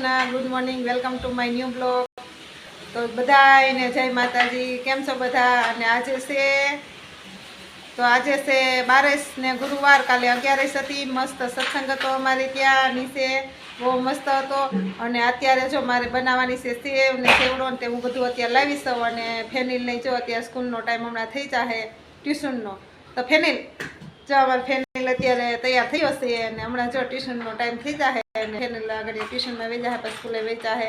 Krishna good morning welcome to my new blog તો બધાને જય માતાજી, કેમ છો બધા? અને આજે છે, તો આજે છે બારસ ને ગુરુવાર, કાલે અગિયારસ હતી. મસ્ત સત્સંગ હતો અમારે ત્યાં, નીચે બહુ મસ્ત હતો. અને અત્યારે જો મારે બનાવવાની છે સેવ ને સેવડો ને તે હું બધું અત્યારે લાવી છું અને ફેનિલ નહીં જો અત્યારે સ્કૂલનો ટાઈમ હમણાં થઈ જાહે ટ્યુશનનો તો ફેનિલ જો અમારે ફેનિલ. અત્યારે તૈયાર થયો છે અને હમણાં જો ટ્યુશનનો ટાઈમ થઈ જાય અને આગળ ટ્યુશનમાં વેચા પછી સ્કૂલે વેચા હે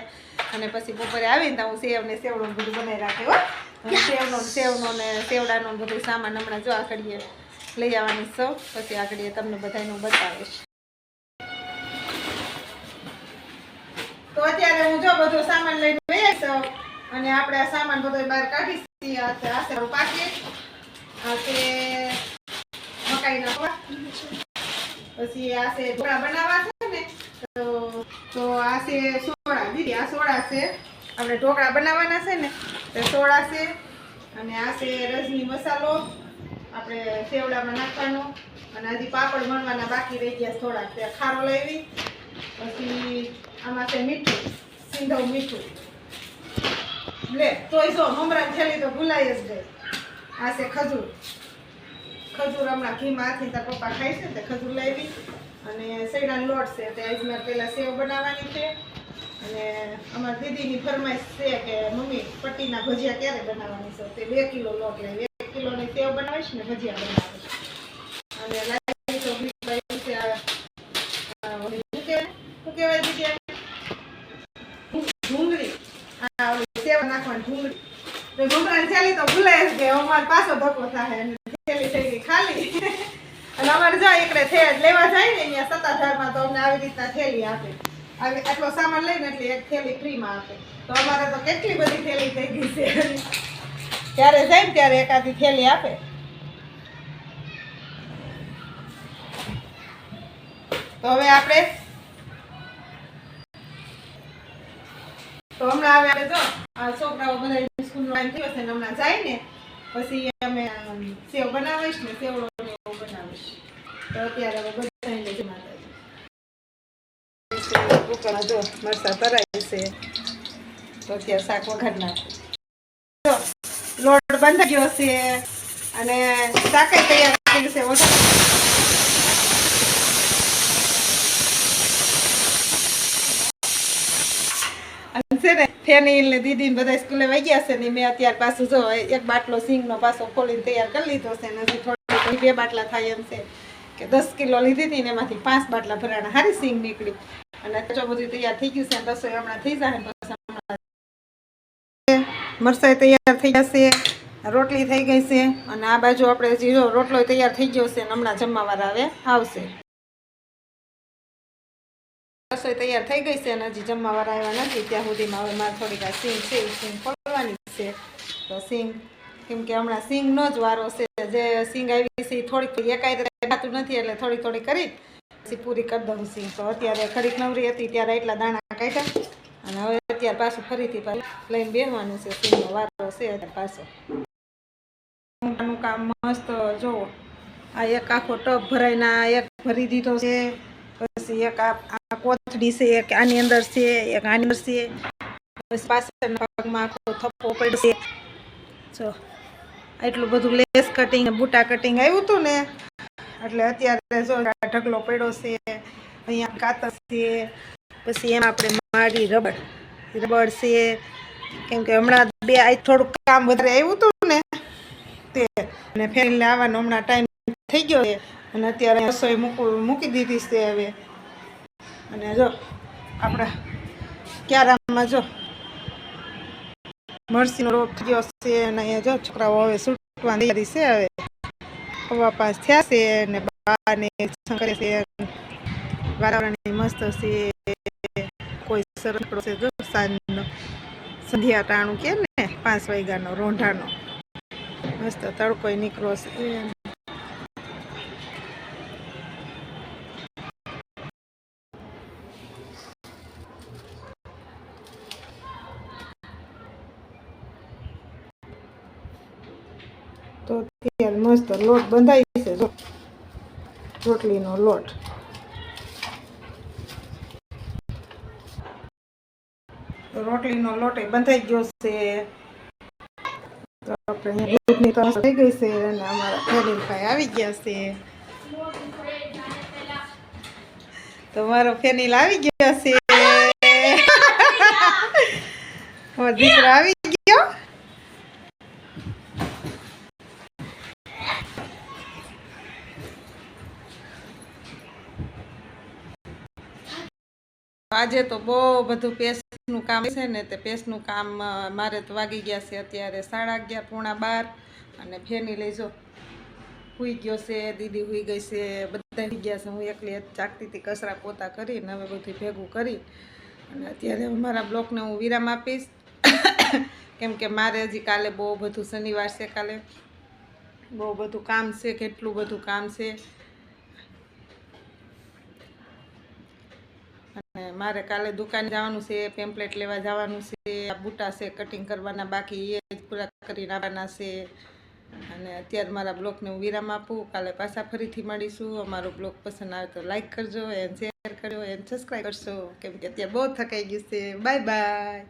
અને પછી બપોરે આવીને તો હું સેવ ને સેવડો બધું બનાવી રાખ્યો સેવનો ને સેવનો ને સેવડાનો બધું સામાન હમણાં જો આકડીએ લઈ આવવાની છો. પછી આકડીએ તમને બધાનું બતાવીશ. તો અત્યારે હું જો બધો સામાન લઈને વહી છું અને આપણે આ સામાન બધો બહાર કાઢીશ આ પાકીટ આ છે મકાઈના પૌવા. પછી આ છે ઢોકળા બનાવવા છે ને, તો તો આ છે સોડા. દીદી, આ સોડા છે. આપણે ઢોકળા બનાવવાના છે ને, તો સોડા છે અને આ છે રજની મસાલો. આપણે સેવડામાં નાખવાનો. અને હજી પાપડ બનવાના બાકી રહી ગયા થોડા તે ખારો લેવી. પછી આમાં છે મીઠું, સિંધવ મીઠું. લે, તોય જો મમરા થેલી તો ભૂલાઈ જ ગઈ આ છે ખજૂર. ખજૂર હમણાં ઘીમાં હાથી તાર પપ્પા ખાય છે તે ખજૂર લાવી અને સૈડાનો લોટ છે તે આજ મારે પહેલાં સેવ બનાવવાની છે. અને અમારી દીદીની ફરમાઈશ છે કે, મમ્મી, પટ્ટીના ભજીયા ક્યારે બનાવવાની છે? તે બે કિલો લોટ લાવી. એક કિલોની સેવ બનાવીશ ને ભજીયા બનાવીશ. અને લાવી શું કહેવાય? ડુંગળી સેવ નાખવાની ઢુંગળી. તો ચાલી તો ભૂલાય જ કે અમારે પાછો ધક્કો થાય તો એકાદી થેલી આપે. તો હવે આપણે તો હમણાં હવે જો, આ છોકરાઓ બધા સ્કૂલનો થયો છે હમણાં જાય ને, પછી અમે સેવ બનાવીશ ને સેવડો બનાવીશ. તો અત્યારે હવે બધાને જય માતાજી કુકરમાં છે. તો અત્યારે શાક વઘાર નાખું. જો, લોટ બંધ ગયો છે. અને શાકે તૈયાર થયું છે. વઘાર છે ને દીદી બધા સ્કૂલે વહી ગયા છે ને મેં અત્યારે પાછું જો એક બાટલો સિંગનો પાછો ખોલીને તૈયાર કરી લીધો છે ને થોડી બે બાટલા થાય એમ છે કે દસ કિલો લીધી હતી ને એમાંથી પાંચ બાટલા ભરાણા હારી સિંગ નીકળી. અને જો બધું તૈયાર થઈ ગયું છે ને રસોઈ હમણાં થઈ જાય ને મરસાઈ તૈયાર થઈ જશે રોટલી થઈ ગઈ છે અને આ બાજુ આપણે જીરો રોટલો તૈયાર થઈ ગયો છે અને હમણાં જમવાવાળા આવે આવશે. રસોઈ તૈયાર થઈ ગઈ છે અને હજી જમવા વાળા આવ્યા નથી. ત્યાં સુધીમાં હવે મારે થોડીક આ સિંગ છે, એ સિંગ ખોલવાની છે. તો સિંગ, કેમ કે હમણાં સિંગનો જ વારો છે. જે સિંગ આવી છે એ થોડીક એકાય ખાતું નથી, એટલે થોડી થોડી કરી પછી પૂરી કરી દઉં સિંગ. તો અત્યારે ખરીક નવરી હતી, ત્યારે એટલા દાણા કાઢ્યા અને હવે અત્યારે પાછું ફરીથી લઈને બેસવાનું છે. સિંગનો વારો છે અત્યારે પાછો. નું કામ મસ્ત જોવો આ એક આખો ટપ ભરાઈને એક ભરી દીધો છે. પછી એક આ કોથળી છે, એક આની અંદર છે, એક આની અંદર છે. પછી પાછળના ભાગમાં આખો થપ્પો પડશે. જો એટલું બધું લેસ કટિંગ બુટા કટિંગ આવ્યું હતું ને, એટલે અત્યારે જો ઢગલો પડ્યો છે, અહીંયા કાતર છે, પછી એમાં આપણે મારી રબડ રબડ છે. કેમ કે હમણાં બે આ થોડુંક કામ વધારે આવ્યું હતું ને, તે અને ફેરીને આવવાનો હમણાં ટાઈમ થઈ ગયો છે. અને અત્યારે રસોઈ મૂકું, મૂકી દીધી છે હવે. અને જો, આપણા ક્યારામાં જો મરસીનો રોગ થયો છે અને અહીંયા જો છોકરાઓ હવે છૂટવાની તૈયારી છે હવે. હવા પાસ થયા છે અને બાને કરે છે વાતાવરણ મસ્ત છે. કોઈ સરસ છે જો, સાંજનો સંધ્યા ટાણું કે ને, પાંચ વાગ્યાનો રોંઢાનો. મસ્ત તડકો નીકળો છે. તો મસ્ત લોટ બંધાઈ છે જો રોટલીનો લોટ. રોટલીનો લોટ એ બંધાઈ ગયો છે. તો આપણે દૂધની તરસ થઈ ગઈ છે અને અમારા ફેનિલભાઈ આવી ગયા છે. તો મારો ફેનિલ આવી ગયો છે. દીકરો આવી ગયો. આજે તો બહુ બધું પેસ્ટનું કામ છે ને તે પેસ્ટનું કામ મારે તો વાગી ગયા છે અત્યારે સાડા અગિયાર, પૂણા બાર અને ફેની લેજો હુઈ ગયો છે, દીદી હુઈ ગઈ છે, બધા હુઈ ગયા છે. હું એકલી જાગતી હતી, કચરા પોતા કરીને હવે બધું ભેગું કરી અને અત્યારે મારા બ્લોકને હું વિરામ આપીશ. કેમ કે મારે હજી કાલે બહુ બધું શનિવાર છે કાલે. બહુ બધું કામ છે, કેટલું બધું કામ છે. મારે કાલે દુકાન જવાનું છે પેમ્પલેટ લેવા જવાનું છે બૂટા છે કટિંગ કરવાના બાકી, એ પૂરા કરીને આવવાના છે. અને અત્યારે મારા બ્લોગને હું વિરામ આપું, કાલે પાછા ફરીથી મળીશું. અમારો બ્લોગ પસંદ આવે તો લાઇક કરજો એન્ડ શેર કરજો એન્ડ સબસ્ક્રાઈબ કરશો. કેમ કે અત્યારે બહુ થકાઈ ગયું છે. Bye bye